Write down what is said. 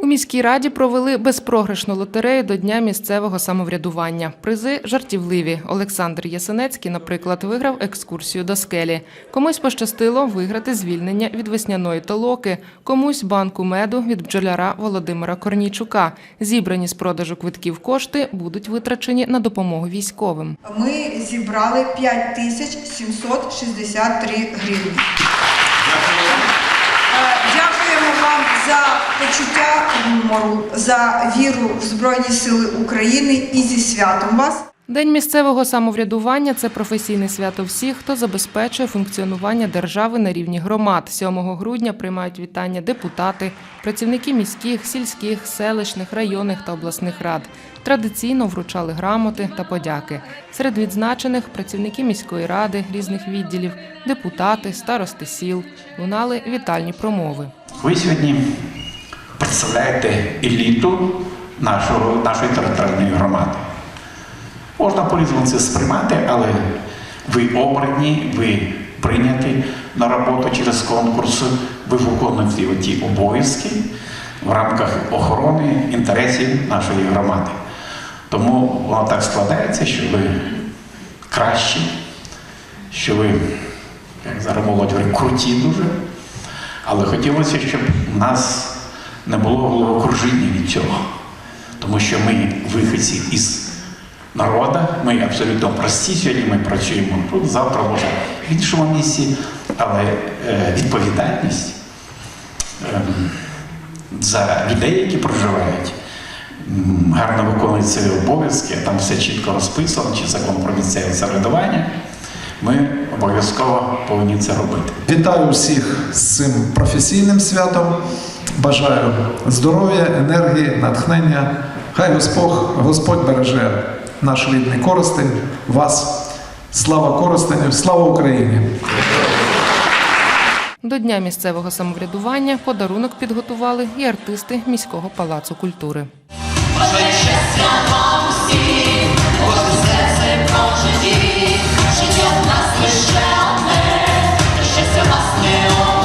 У міській раді провели безпрограшну лотерею до Дня місцевого самоврядування. Призи жартівливі. Олександр Ясенецький, наприклад, виграв екскурсію до скелі. Комусь пощастило виграти звільнення від весняної толоки, комусь банку меду від бджоляра Володимира Корнійчука. Зібрані з продажу квитків кошти будуть витрачені на допомогу військовим. Ми зібрали 5763 гривні. За почуття гумору, за віру в Збройні Сили України і зі святом вас. День місцевого самоврядування це професійне свято всіх, хто забезпечує функціонування держави на рівні громад. 7 грудня приймають вітання депутати, працівники міських, сільських, селищних, районних та обласних рад. Традиційно вручали грамоти та подяки. Серед відзначених працівники міської ради різних відділів, депутати, старости сіл. Лунали вітальні промови. Ви сьогодні представляєте еліту нашого, нашої територіальної громади. Можна по-різному це сприймати, але ви обрані, ви прийняті на роботу через конкурс, ви виконуєте ті обов'язки в рамках охорони інтересів нашої громади. Тому воно так складається, що ви кращі, що ви, як зараз молодь говорить, круті дуже. Але хотілося, щоб нас не було головокружіння від цього. Тому що ми виходці із народу, ми абсолютно прості. Сьогодні ми працюємо тут, завтра може в іншому місці, але е, відповідальність ем, за людей, які проживають, гарно виконують свої обов'язки, там все чітко розписано, чи закон про місцеве самоврядування, ми обов'язково повинні це робити. Вітаю всіх з цим професійним святом. Бажаю здоров'я, енергії, натхнення. Хай Господь, Господь береже наш рідний Коростень, вас. Слава Коростеню, слава Україні! До Дня місцевого самоврядування подарунок підготували і артисти міського палацу культури. Боже щастя вам всім, Yeah.